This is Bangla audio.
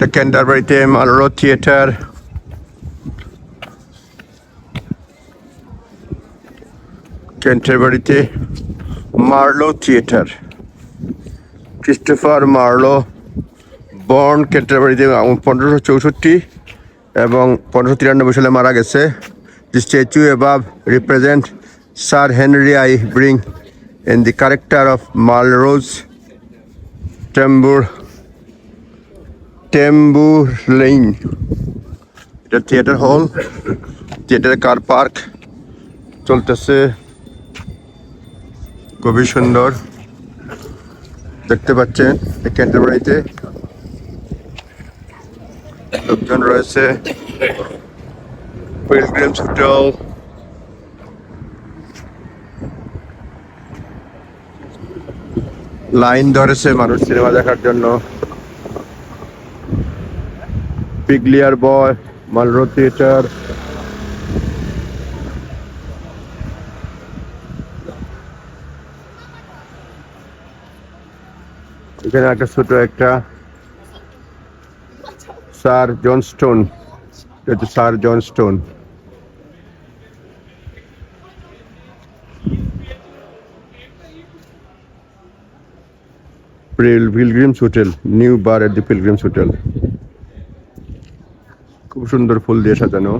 এটা ক্যান্টারবারিতে Marlowe theatre ক্যান্টারবারিতে Marlowe theatre Christopher Marlowe born ক্যান্টারবারিতে পনেরোশো চৌষট্টি এবং পনেরোশো তিরানব্বই সালে মারা গেছে। The statue above represent sir Henry I bring in the character of Marlowe's টেম্বুর টেম্বুর লেইন এটা theatre hall theatre car park চলতেছে খুবই সুন্দর। দেখতে পাচ্ছেন এই ক্যান্টারবারিতে লোকজন রয়েছে। পিলগ্রিমস হোটেল লাইন ধরেছে মানুষ সিনেমা দেখার জন্য। পিগলিয়ার বয় মালরো থিয়েটার এখানে একটা ছোট একটা স্যার জনস্টোন এটা sir Johnstone Pilgrims hotel, new bar at the Pilgrims hotel. খুব সুন্দর ফুল দিয়ে সাজানো।